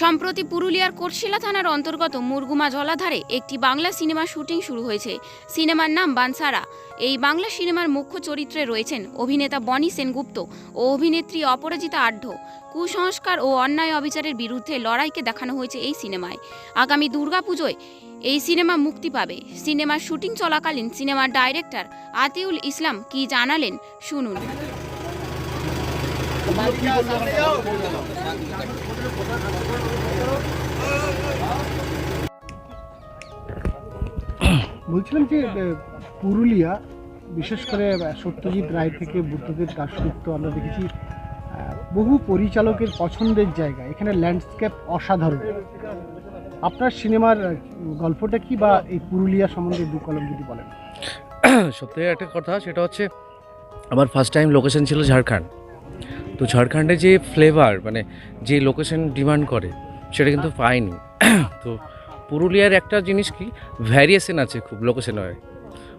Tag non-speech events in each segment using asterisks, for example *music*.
সম্প্রতি পুরুলিয়ার কোটশিলা থানার অন্তর্গত মুরগুমা জলাধারে একটি বাংলা সিনেমা শুটিং শুরু হয়েছে। সিনেমার নাম বানসারা। এই বাংলা সিনেমার মুখ্য চরিত্রে রয়েছেন অভিনেতা বনি সেনগুপ্ত ও অভিনেত্রী অপরাজিতা আঢ্য কুসংস্কার ও অন্যায় অবিচারের বিরুদ্ধে লড়াইকে দেখানো হয়েছে এই সিনেমায়। আগামী দুর্গাপুজোয় এই সিনেমা মুক্তি পাবে। সিনেমার শুটিং চলাকালীন সিনেমার ডাইরেক্টর আতিউল ইসলাম কি জানালেন শুনুন। বলছিলাম যে পুরুলিয়া, বিশেষ করে সত্যজিৎ রায় থেকে বুদ্ধদেব দাশগুপ্ত আমরা দেখেছি বহু পরিচালকের পছন্দের জায়গা। এখানে ল্যান্ডস্কেপ অসাধারণ। আপনার সিনেমার গল্পটা কি বা এই পুরুলিয়া সম্বন্ধে দু কলম যদি বলেন? সত্যি একটা কথা, সেটা হচ্ছে, আমার ফার্স্ট টাইম লোকেশন ছিল ঝাড়খণ্ড। তো ঝাড়খণ্ডে যে ফ্লেভার মানে যে লোকেশন ডিমান্ড করে সেটা কিন্তু পাইনি। *clears throat* তো পুরুলিয়ার একটা জিনিস কি ভ্যারিয়েশন আছে খুব লোকেশন হয়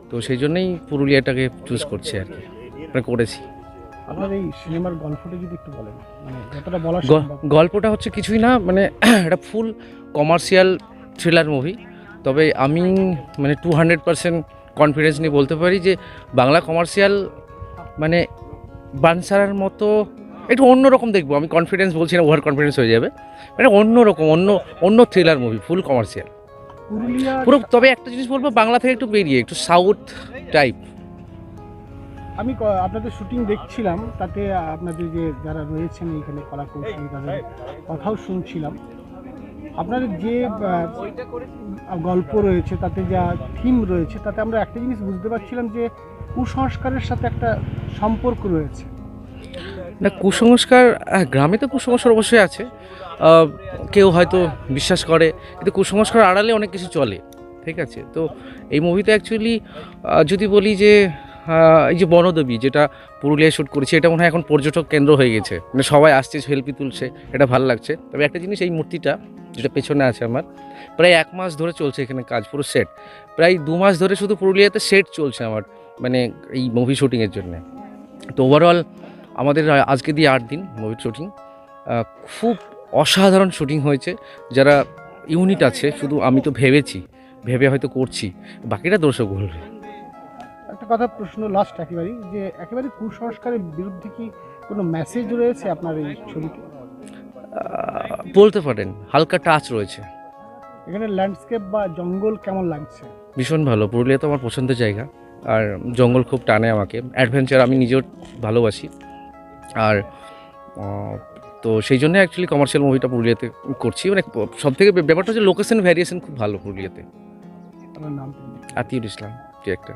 তো সেই জন্যই পুরুলিয়াটাকে চুজ করছি আর কি। মানে করেছি। আপনার এই সিনেমার গল্পটা যদি একটু বলেন মানে যতটা বলা গ- গল্পটা হচ্ছে কিছুই না মানে *clears throat* একটা ফুল কমার্শিয়াল থ্রিলার মুভি তবে আমি মানে টু হান্ড্রেড পার্সেন্ট কনফিডেন্স নিয়ে বলতে পারি যে বাংলা কমার্শিয়াল মানে বানসারার মতো একটু অন্যরকম দেখব। আমি কনফিডেন্স বলছি না ওভার কনফিডেন্স হয়ে যাবে। মানে অন্যরকম অন্য অন্য থ্রিলার মুভি ফুল কমার্শিয়াল পুরো তবে একটা জিনিস বলব বাংলা থেকে একটু বেরিয়ে একটু সাউথ টাইপ আমি আপনাদের শুটিং দেখছিলাম তাতে আপনাদের যে যারা রয়েছেন এখানে কলা কৌশলী তাদের কথাও শুনছিলাম। আপনাদের যে গল্প রয়েছে তাতে যা থিম রয়েছে তাতে আমরা একটা জিনিস বুঝতে পারছিলাম যে কুসংস্কারের সাথে একটা সম্পর্ক রয়েছে। না কুসংস্কার আহ, গ্রামে তো কুসংস্কার অবশ্যই আছে। কেউ হয়তো বিশ্বাস করে কিন্তু কুসংস্কার আড়ালে অনেক কিছু চলে ঠিক আছে? তো এই মুভিতে অ্যাকচুয়ালি যদি বলি যে এই যে বনদেবী যেটা পুরুলিয়ায় শ্যুট করেছে এটা মনে হয় এখন পর্যটক কেন্দ্র হয়ে গেছে। মানে সবাই আসছে সেলফি তুলছে এটা ভালো লাগছে। তবে একটা জিনিস এই মূর্তিটা যেটা পেছনে আছে আমার প্রায় এক মাস ধরে চলছে এখানে কাজ পুরো সেট প্রায় দু মাস ধরে শুধু পুরুলিয়াতে সেট চলছে আমার মানে এই মুভি শুটিংয়ের জন্য। তো ওভারঅল আমাদের আজকে দিয়ে আট দিন মুভির শুটিং খুব অসাধারণ শুটিং হয়েছে। যারা ইউনিট আছে শুধু আমি তো ভেবেছি ভেবে হয়তো করছি। বাকিটা দর্শক বলবে। একটা কথা প্রশ্ন লাস্ট একেবারেই যে একেবারে কুসংস্কারের বিরুদ্ধে কি কোনো মেসেজ রয়েছে আপনার এই ছবিতে? বলতে পারেন হালকা টাচ রয়েছে। এখানে ল্যান্ডস্কেপ বা জঙ্গল কেমন লাগছে? ভীষণ ভালো। পুরুলিয়া তো আমার পছন্দের জায়গা। আর জঙ্গল খুব টানে আমাকে। অ্যাডভেঞ্চার আমি নিজেও ভালোবাসি। আর তো সেই জন্য অ্যাকচুয়ালি কমার্শিয়াল মুভিটা পুরুলিয়াতে করছি। মানে সব থেকে ব্যাপারটা হচ্ছে লোকেশন ভ্যারিয়েশন খুব ভালো পুরুলিয়াতে। আতিউর ইসলাম ডিরেক্টর